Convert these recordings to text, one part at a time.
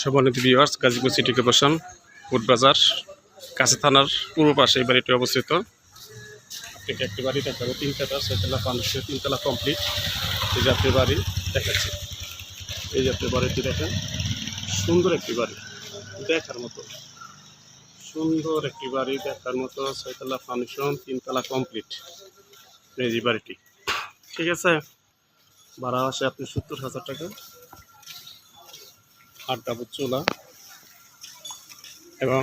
সমানিত viewers Gazipur city corporation food বাজার কাছে থানার পূর্ব পাশে এই বাড়িটি অবস্থিত। আপনাকে একটি বাড়ি দেখাবো তিনতলা ছয়তলা পাঁচশো তিনতলা কমপ্লিট এই জাতীয় বাড়ি দেখাচ্ছি। এই জাতীয় বাড়িটি দেখেন, সুন্দর একটি বাড়ি, দেখার মতো। সুন্দর একটি বাড়ি, দেখার মতো ছয়তলা ফাংশন তিনতলা কমপ্লিট এই যে বাড়িটি। ঠিক আছে? ভাড়া আসে আপনি সত্তর হাজার টাকা। আট ডাবর চুলা এবং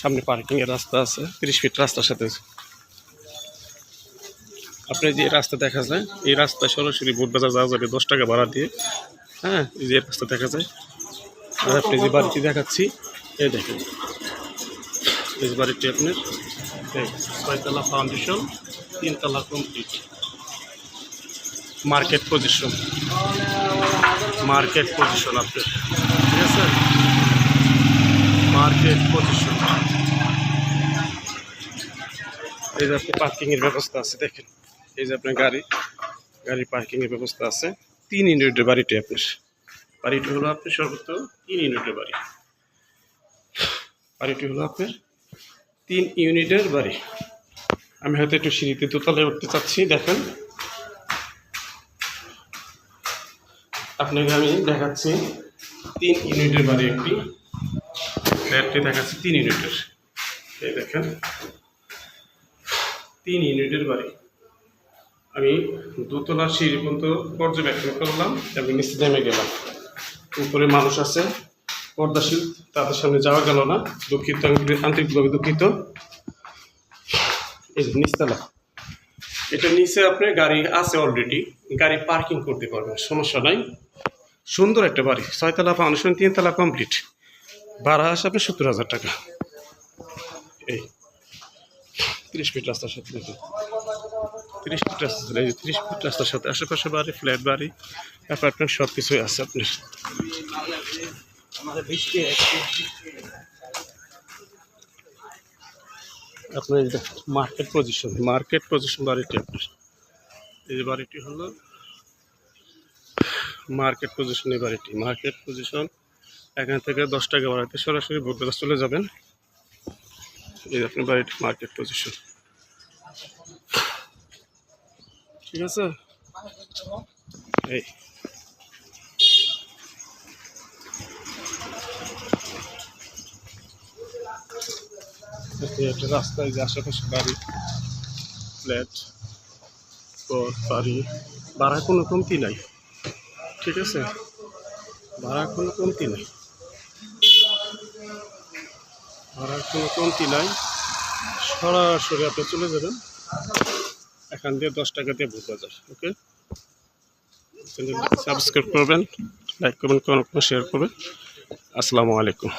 সামনে পার্কিং এর রাস্তা আছে, তিরিশ ফিট রাস্তার সাথে আপনি যে রাস্তা দেখা যায় এই রাস্তা সরাসরি বাজার যাওয়া যাবে দশ টাকা ভাড়া দিয়ে। হ্যাঁ এই যে রাস্তা দেখা যায়। আর আপনি যে বাড়িটি দেখাচ্ছি, এই দেখেন। এই বাড়িটি আপনার ছয়তলা ফাউন্ডেশন তিনতলা complete market position market position আপনার ঠিক আছে? Market position. এই যে আপনি পার্কিংয়ের ব্যবস্থা আছে, দেখেন। এই যে আপনার গাড়ি গাড়ি পার্কিংয়ের ব্যবস্থা আছে। তিন ইউনিটের বাড়িটি আপনার। বাড়িটি হলো আপনার সর্বোচ্চ তিন ইউনিটের বাড়ি। বাড়িটি হলো আপনার তিন ইউনিটের বাড়ি। আমি হয়তো একটু সিঁড়িতে দোতলায় উঠতে চাচ্ছি, দেখেন। আপনাকে আমি দেখাচ্ছি তিন ইউনিটের বাড়ি একটি। ফ্ল্যাটটি দেখাচ্ছি তিন ইউনিটের। এই দেখেন, তিন ইউনিটের বাড়ি। আমি দোতলা সিঁড়ি পর্যন্ত পর্যবেক্ষণ করলাম এবং নিচে নেমে গেলাম। উপরে মানুষ আছে, পর্দাশীল, তাদের সামনে যাওয়া গেল না। দুঃখিত, আমি আন্তরিকভাবে দুঃখিত। এই নিচতলা। এটা নিচে আপনার গাড়ি আছে অলরেডি গাড়ি পার্কিং করতে পারবেন, সমস্যা নাই। সুন্দর একটা বাড়ি, ছয়তলা ফাউন্ডেশন তিনতলা কমপ্লিট ভাড়া আসে আপনি সত্তর হাজার টাকা। এই, তিরিশ ফিট রাস্তার সাথে তিরিশ ফিট রাস্তা এই তিরিশ ফিট রাস্তার সাথে, আশেপাশে বাড়ি ফ্ল্যাট বাড়ি অ্যাপার্টমেন্ট সব কিছুই আছে আপনার। আপনার মার্কেট পজিশন মার্কেট পজিশন বাড়িটি আপনার। এই বাড়িটি হলো মার্কেট পজিশন এই বাড়িটি। মার্কেট পজিশন এখান থেকে দশ টাকা বাড়াতে সরাসরি ভোটবাজার চলে যাবেন। এই আপনি বাড়িটি মার্কেট পজিশন ঠিক আছে? এই। একটা রাস্তায় যে আশেপাশে বাড়ি, ফ্ল্যাট বাড়ি, ভাড়া কোনো কমতি নাই, ঠিক আছে? ভাড়া কোনো কমতি নাই। ভাড়ার কোনো কমতি নাই। সরাসরি আপনি চলে যাবেন। এখান দিয়ে দশ টাকা দিয়ে ভূত বাজার, ওকে? সাবস্ক্রাইব করবেন লাইক করবেন কোনো শেয়ার করবেন। আসসালামু আলাইকুম।